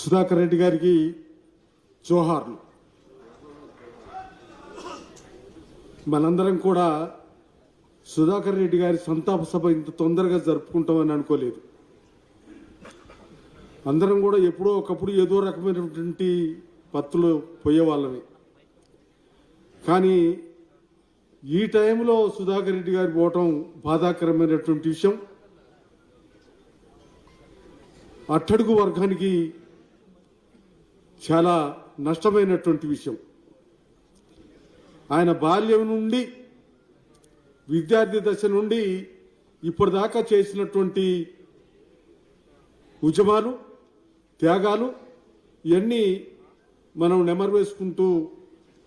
సుధాకర్ రెడ్డి గారికి జోహార్లు. మనందరం కూడా సుధాకర్ రెడ్డి గారి సంతాప సభ ఇంత తొందరగా జరుపుకుంటామని అనుకోలేదు. అందరం కూడా ఎప్పుడో ఒకప్పుడు ఏదో రకమైనటువంటి పత్తులు పోయేవాళ్ళమే. కానీ ఈ టైంలో సుధాకర్ రెడ్డి గారి పోవటం బాధాకరమైనటువంటి విషయం. అట్టడుగు వర్గానికి చాలా నష్టమైనటువంటి విషయం. ఆయన బాల్యం నుండి విద్యార్థి దశ నుండి ఇప్పటిదాకా చేసినటువంటి ఉద్యమాలు త్యాగాలు ఇవన్నీ మనం నెమరు వేసుకుంటూ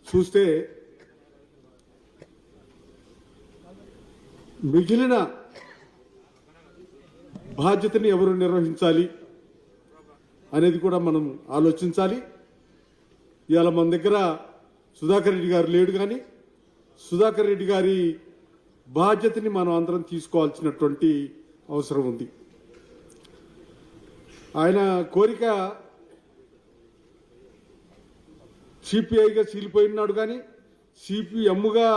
చూస్తే మిగిలిన బాధ్యతని ఎవరు నిర్వహించాలి అనేది కూడా మనం ఆలోచించాలి. ఇవాళ మన దగ్గర సుధాకర్ రెడ్డి గారు లేడు కానీ సుధాకర్ రెడ్డి గారి బాధ్యతని మనం అందరం తీసుకోవాల్సినటువంటి అవసరం ఉంది. ఆయన కోరిక సిపిఐగా సీలిపోయినాడు కానీ సిపిఎమ్గా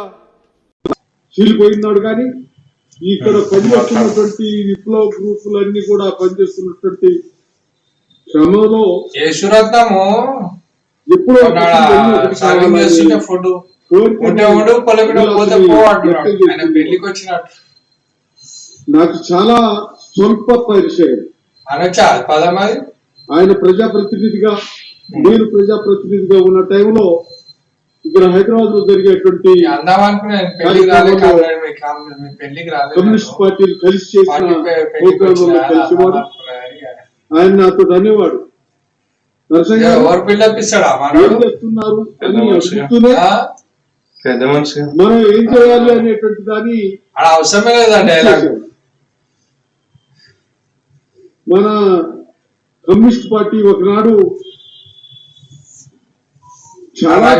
సీలిపోయినాడు కానీ ఇక్కడ పనిచేస్తున్నటువంటి విప్లవ గ్రూపులన్నీ కూడా పనిచేస్తున్నటువంటి క్రమంలో ఎప్పుడో ఫుడ్ నాకు చాలా స్వల్ప పరిచయం ఆయన ప్రజాప్రతినిధిగా నేను ప్రజాప్రతినిధిగా ఉన్న టైంలో ఇక్కడ హైదరాబాద్లో జరిగేటువంటి కమ్యూనిస్ట్ పార్టీలు కలిసి చేసిన. ఆయన నాతో అనేవాడు గారు ఎవరు బిల్డప్ ఇస్తాడా? పెద్ద మనిషి. మనం ఏం చేయాలి అనేటువంటి ఆడ అవసరమే లేదా డైలాగ్. చేశాడు. మన కమ్యూనిస్ట్ పార్టీ ఒకనాడు చాలా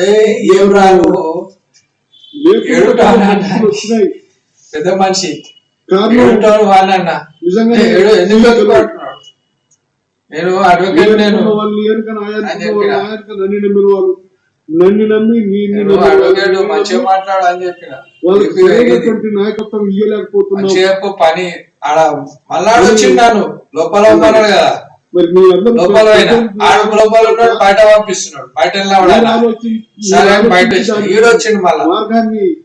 ఏ ఏం పెద్ద మనిషి. ఏడుటాడు వాళ్ళన్న ఎందుకు నేను అడ్వకేట్ నేను నన్ను నమ్మి అడ్వకేట్ మంచిగా మాట్లాడు అని చెప్పిన. వాళ్ళకి నాయకత్వం ఇయ్యలేకపోతున్నాం చెప్పు పని. ఆడ మళ్ళా వచ్చిండాను లోపల ఉన్నాడు కదా. మరి మీ అందరూ బయట పంపిస్తున్నాడు. బయట సరే బయట ఈడొచ్చిండు మళ్ళా. మార్గాన్ని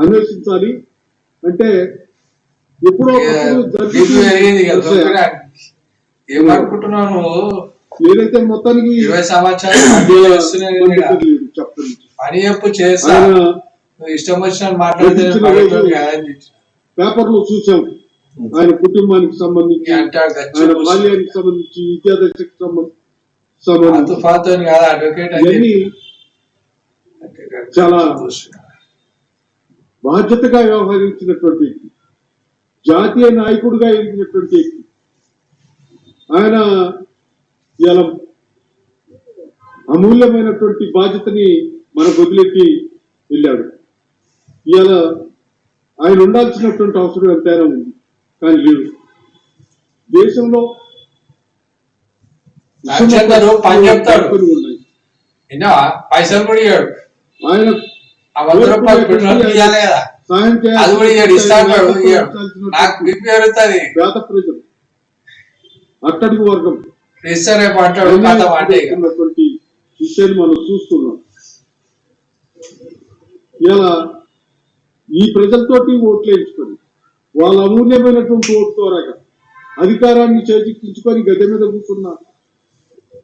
అన్వేషించాలి. అంటే ఎప్పుడో నువ్వు? ఏదైతే మొత్తానికి ఇరవై సంవత్సరాలు పని చెప్పు చేస్తా. ఇష్టం వచ్చిన మాట్లాడితే. పేపర్లో చూసాం. ఆయన కుటుంబానికి సంబంధించి ఆయన. బాల్యానికి సంబంధించి విద్యాదశకు సంబంధించి. చాలా బాధ్యతగా వ్యవహరించినటువంటి వ్యక్తి జాతీయ నాయకుడిగా ఎదిగినటువంటి వ్యక్తి. ఆయన ఇలా అమూల్యమైనటువంటి బాధ్యతని మనకు వదిలేసి వెళ్ళాడు. ఇవాళ ఆయన ఉండాల్సినటువంటి అవసరం ఎంతైనా ఉంది. కానీ లేడు దేశంలో పని చెప్తాడు. పైసలు కూడా ఇయ్యాడు. ఆయన ఆ వంద రూపాయలు పెట్రోల్ ఇవ్వాలి కదా. సాయం అది కూడా ఇయ్యాడు ఇస్తా అంటాడు ఇయ్యాడు. చేయాల్సినటువంటి నాకు బీపీ పెరుగుతుంది. పేద ప్రజలు అట్టడుగు వర్గం. ఉన్నటువంటి విషయాన్ని మనం చూస్తున్నాం. ఇలా ఈ ప్రజలతోటి ఓట్లు వాళ్ళ అమూల్యమైనటువంటి ఓటు ద్వారా అధికారాన్ని చేజిక్కించుకొని గద్దె మీద కూర్చున్న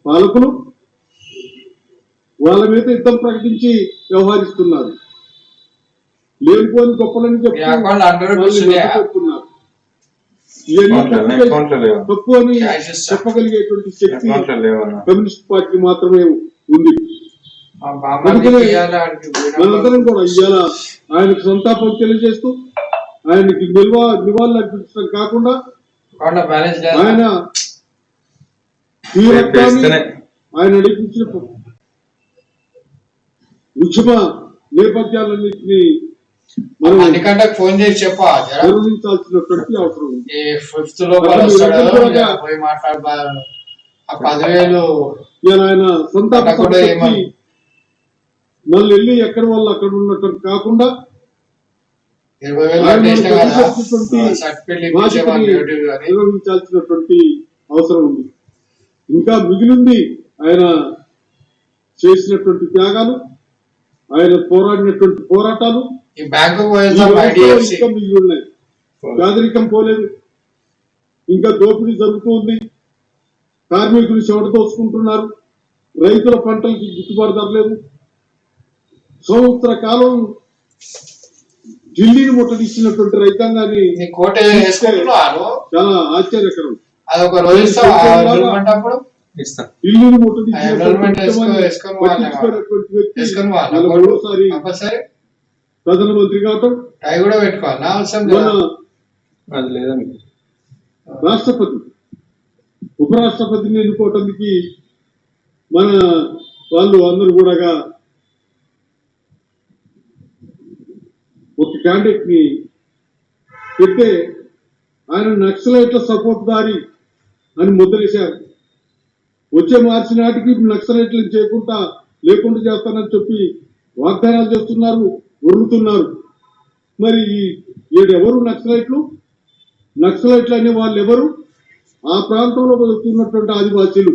పాలకులు వాళ్ళ మీద యుద్ధం ప్రకటించి వ్యవహరిస్తున్నారు. లేనిపోని గొప్పలని అకౌంట్లో- తప్పు- అని. చెప్పగలిగేటువంటి శక్తి కమ్యూనిస్ట్ పార్టీ మాత్రమే ఉంది. మనందరం కూడా ఇవాళ ఆయనకు సంతాపం తెలియజేస్తూ ఆయనకి నిల్వ నివాళులు అర్పించడం కాకుండా ఆయన ఈ రక్తాన్ని. ఆయన నడిపించిన ఉద్యమ నేపథ్యాలన్నింటినీ మనం అందుకంటే ఫోన్ చేసి అవసరం ఉంది. ఫిఫ్త్ పోయి ఆ పదివేలు ఆయన సభకి ఏమని? మళ్ళీ వెళ్ళి ఎక్కడి వాళ్ళు అక్కడ ఉన్నట్టు కాకుండా ఇరవై నిర్వహించాల్సినటువంటి అవసరం ఉంది. ఇంకా మిగిలింది ఆయన చేసినటువంటి త్యాగాలు ఆయన పోరాడినటువంటి పోరాటాలు ఇంకా మిగిలి ఉన్నాయి. పేదరికం పోలేదు. ఇంకా దోపిడీ జరుగుతూ ఉంది. కార్మికులు చెమట దోచుకుంటున్నారు రైతుల పంటలకి గిట్టుబాటు ధర లేదు. సంవత్సర కాలం ఢిల్లీని ముట్టడిచ్చినటువంటి రైతాంగాన్ని కోట చాలా ఆశ్చర్యకరం. అదొక రోజు ఢిల్లీని కంపల్సరీ. ప్రధానమంత్రి కావటం టై కూడా పెట్టుకోవాలి. అవసరం మన లేదా? అది లేదా మీకు? రాష్ట్రపతి ఉపరాష్ట్రపతిని ఎన్నుకోవటానికి మన వాళ్ళు అందరూ కూడా ఒక క్యాండిడేట్ని పెడితే ఆయన నక్సలైట్ల సపోర్ట్ దారి అని ముద్రేశారు వచ్చే మార్చి నాటికి నక్సలైట్లను చేయకుండా లేకుండా చేస్తానని చెప్పి వాగ్దానాలు చేస్తున్నారు ఉరుగుతున్నారు మరి ఈ- ఈడెవరు నక్సలైట్లు? నక్సలైట్లు అనే వాళ్ళు ఎవరు ఆ ప్రాంతంలో బతుకుతున్నటువంటి ఆదివాసీలు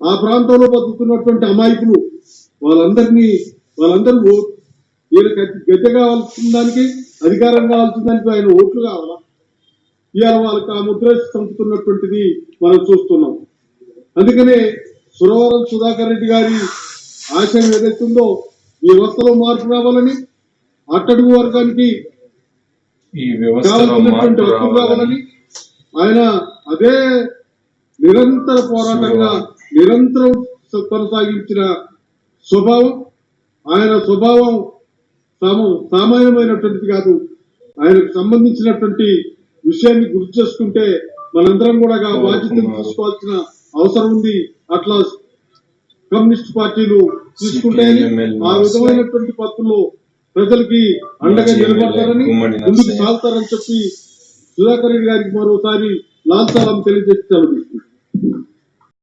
ఆ ప్రాంతంలో బతుకుతున్నటువంటి అమాయకులు వాళ్ళందరినీ వాళ్ళందరూ అతి గద్దె కావాల్సిన దానికి అధికారం కావాల్సిన దానికి ఆయన ఓట్లు కావాలా? ఇవాళ వాళ్ళకి ఆ ముద్ర చంపుతున్నటువంటిది మనం చూస్తున్నాం. అందుకనే సురవరం సుధాకర్ రెడ్డి గారి ఆశయం ఏదైతుందో ఈ వ్యవస్థలో మార్పు రావాలని అట్టడుగు వర్గానికి కావాల్సినటువంటి హక్కులు రావాలని ఆయన అదే నిరంతర పోరాటంగా నిరంతరం కొనసాగించిన స్వభావం ఆయన స్వభావం సామాన్యమైనటువంటిది కాదు. ఆయనకు సంబంధించినటువంటి విషయాన్ని గుర్తు చేసుకుంటే మనందరం కూడా బాధ్యతను తీసుకోవాల్సిన అవసరం ఉంది. అట్లా కమ్యూనిస్ట్ పార్టీలు తీసుకుంటాయని ఆ విధమైనటువంటి పత్రులు ప్రజలకి అండగా నిలబడతారని ముందుకు సాగుతారని చెప్పి సుధాకర్ రెడ్డి గారికి మరోసారి లాల్ సలాం తెలియజేసి సెలవు తీసుకుంటాం.